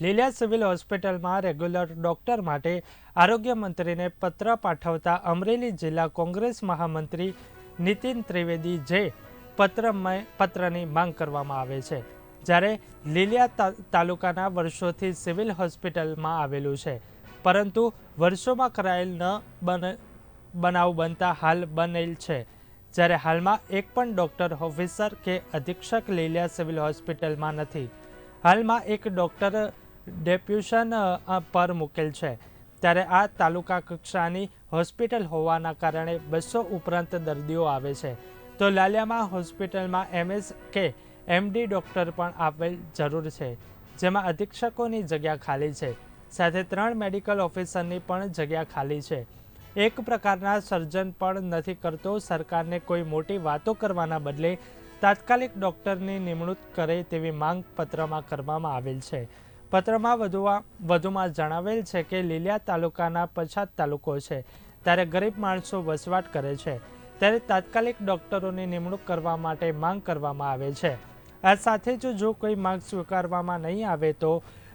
Lilia civil હોસ્પિટલમાં regular doctor માટે આરોગ્ય મંત્રીને પત્ર પાઠવતા અમરેલી જિલ્લા કોંગ્રેસ મહામંત્રી નીતિન ત્રિવેદી જે પત્રમય પત્રની માંગ કરવામાં આવે છે. જ્યારે લીલિયા તાલુકાના વર્ષોથી સિવિલ હોસ્પિટલમાં આવેલું છે. પરંતુ વર્ષોમાં કરાયેલ ન બન, બનાવ બનતા હાલ બનેલ છે. જ્યારે હાલમાં એક પણ ડૉક્ટર ઓફિસર કે અધિક્ષક લીલિયા સિવિલ હોસ્પિટલમાં નથી. હાલમાં એક ડોક્ટર ડેપ્યુશન પર મૂકેલ છે. ત્યારે આ તાલુકા કક્ષાની હોસ્પિટલ હોવાના કારણે બસો ઉપરાંત દર્દીઓ આવે છે. તો લાલિયામાં હોસ્પિટલમાં એમએસ કે એમડી ડૉક્ટર પણ આપેલ જરૂર છે, જેમાં અધિક્ષકોની જગ્યા ખાલી છે. સાથે ત્રણ મેડિકલ ઓફિસરની પણ જગ્યા ખાલી છે. એક પ્રકારના સર્જન પણ નથી કરતો, સરકારને કોઈ મોટી વાતો કરવાના બદલે તાત્કાલિક ડૉક્ટરની નિમણૂક કરે તેવી માંગ પત્રમાં કરવામાં આવેલ છે. પત્રમાં વધુમાં વધુમાં જણાવેલ છે કે લીલિયા તાલુકાના પછાત તાલુકો છે, ત્યારે ગરીબ માણસો વસવાટ કરે છે. ત્યારે તાત્કાલિક ડોક્ટરોની નિમણૂક કરવા માટે માંગ કરવામાં આવે છે. આ સાથે જ જો કોઈ માંગ સ્વીકારવામાં નહીં આવે તો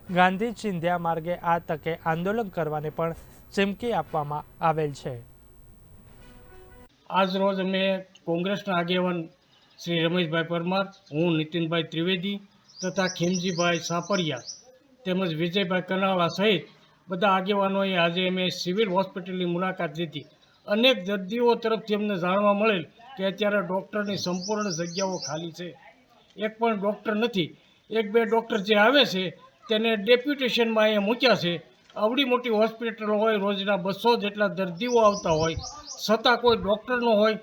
ગાંધી ચિંધ્યા માર્ગે આ તકે આંદોલન કરવાની પણ ચીમકી આપવામાં આવેલ છે. આજ રોજ અમે કોંગ્રેસના આગેવાન શ્રી રમેશભાઈ પરમાર, હું નીતિનભાઈ ત્રિવેદી તથા ખેમજીભાઈ સાપરિયા તેમજ વિજયભાઈ કનાળા સહિત બધા આગેવાનોએ આજે અમે સિવિલ હોસ્પિટલની મુલાકાત લીધી. અનેક દર્દીઓ તરફથી અમને જાણવા મળેલ કે અત્યારે ડૉક્ટરની સંપૂર્ણ જગ્યાઓ ખાલી છે. એક પણ ડૉક્ટર નથી. એક બે ડૉક્ટર જે આવે છે તેને ડેપ્યુટેશનમાં અહીંયા મૂક્યા છે. આવડી મોટી હોસ્પિટલ હોય, રોજના બસો જેટલા દર્દીઓ આવતા હોય, છતાં કોઈ ડૉક્ટર ન હોય,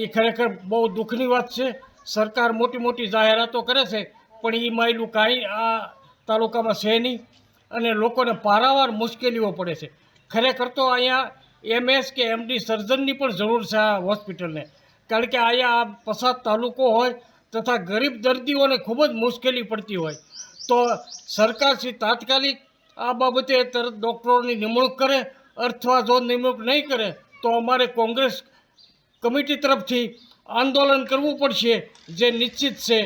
એ ખરેખર બહુ દુઃખની વાત છે. સરકાર મોટી મોટી જાહેરાતો કરે છે, પણ એ માયલું કાંઈ આ તાલુકામાં છે નહીં. અને લોકોને પારાવાર મુશ્કેલીઓ પડે છે. ખરેખર તો અહીંયા એમએસ કે એમડી સર્જનની પણ જરૂર છે આ હોસ્પિટલને. કારણ કે અહીંયા આ પસાદ તાલુકો હોય તથા ગરીબ દર્દીઓને ખૂબ જ મુશ્કેલી પડતી હોય. તો સરકારશ્રી તાત્કાલિક આ બાબતે તરત ડૉક્ટરોની નિમણૂક કરે અથવા જો નિમણૂક નહીં કરે તો અમારે કોંગ્રેસ કમિટી તરફથી આંદોલન કરવું પડશે જે નિશ્ચિત છે.